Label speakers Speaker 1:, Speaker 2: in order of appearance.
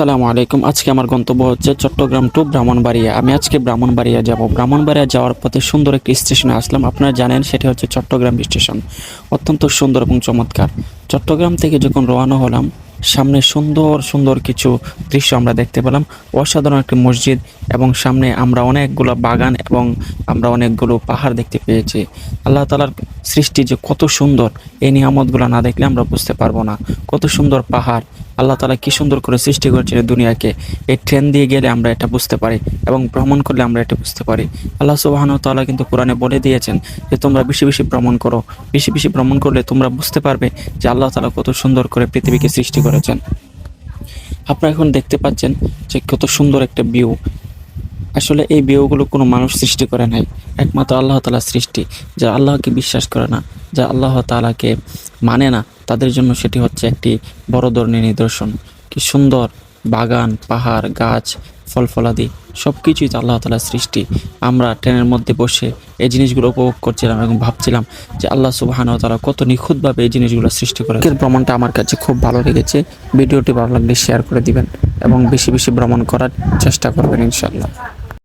Speaker 1: আসসালামু আলাইকুম। আজকে আমার গন্তব্য হচ্ছে চট্টগ্রাম টু ব্রাহ্মণবাড়িয়া। আমি আজকে ব্রাহ্মণবাড়িয়া যাব। ব্রাহ্মণবাড়িয়া যাওয়ার পথে সুন্দর একটি স্টেশনে আসলাম। আপনারা জানেন, সেটা হচ্ছে চট্টগ্রাম স্টেশন। অত্যন্ত সুন্দর এবং চমৎকার। চট্টগ্রাম থেকে যখন রওনা হলাম, সামনে সুন্দর সুন্দর কিছু দৃশ্য আমরা দেখতে পেলাম। অসাধারণ একটি মসজিদ এবং সামনে আমরা অনেকগুলো বাগান এবং আমরা অনেকগুলো পাহাড় দেখতে পেয়েছি। আল্লাহ তালার সৃষ্টি যে কত সুন্দর, এই নিয়ামতগুলো না দেখলে আমরা বুঝতে পারব না। কত সুন্দর পাহাড় আল্লাহ তালা কি সুন্দর করে সৃষ্টি করেছেন এই দুনিয়াকে। এই ট্রেন দিয়ে গেলে আমরা এটা বুঝতে পারি এবং ভ্রমণ করলে আমরা এটা বুঝতে পারি। আল্লাহ সুবাহান তাআলা কিন্তু কোরআনে বলে দিয়েছেন যে, তোমরা বেশি বেশি ভ্রমণ করো। বেশি বেশি ভ্রমণ করলে তোমরা বুঝতে পারবে যে, আল্লাহ তালা কত সুন্দর করে পৃথিবীকে সৃষ্টি করেছেন। আপনারা এখন দেখতে পাচ্ছেন যে, কত সুন্দর একটা ভিউ আসলে এই ভিউগুলো কোনো মানুষ সৃষ্টি করে নাই। একমাত্র আল্লাহ তালা সৃষ্টি, যা আল্লাহকে বিশ্বাস করে না, যা আল্লাহ তালাকে মানে না। তাদের জন্য সেটি হচ্ছে একটি বড় ধরনের নিদর্শন। কি সুন্দর বাগান, পাহাড়, গাছ ফল ফলাদি সব কিছুই তো আল্লাহ তালার সৃষ্টি। আমরা ট্রেনের মধ্যে বসে এই জিনিসগুলো উপভোগ করছিলাম এবং ভাবছিলাম যে আল্লাহ সুবাহান তারা কত নিখুঁতভাবে এই জিনিসগুলো সৃষ্টি করে আজকের ভ্রমণটা আমার কাছে খুব ভালো লেগেছে। ভিডিওটি ভালো লাগলে শেয়ার করে দিবেন এবং বেশি বেশি ভ্রমণ করার চেষ্টা করবেন ইনশাল্লাহ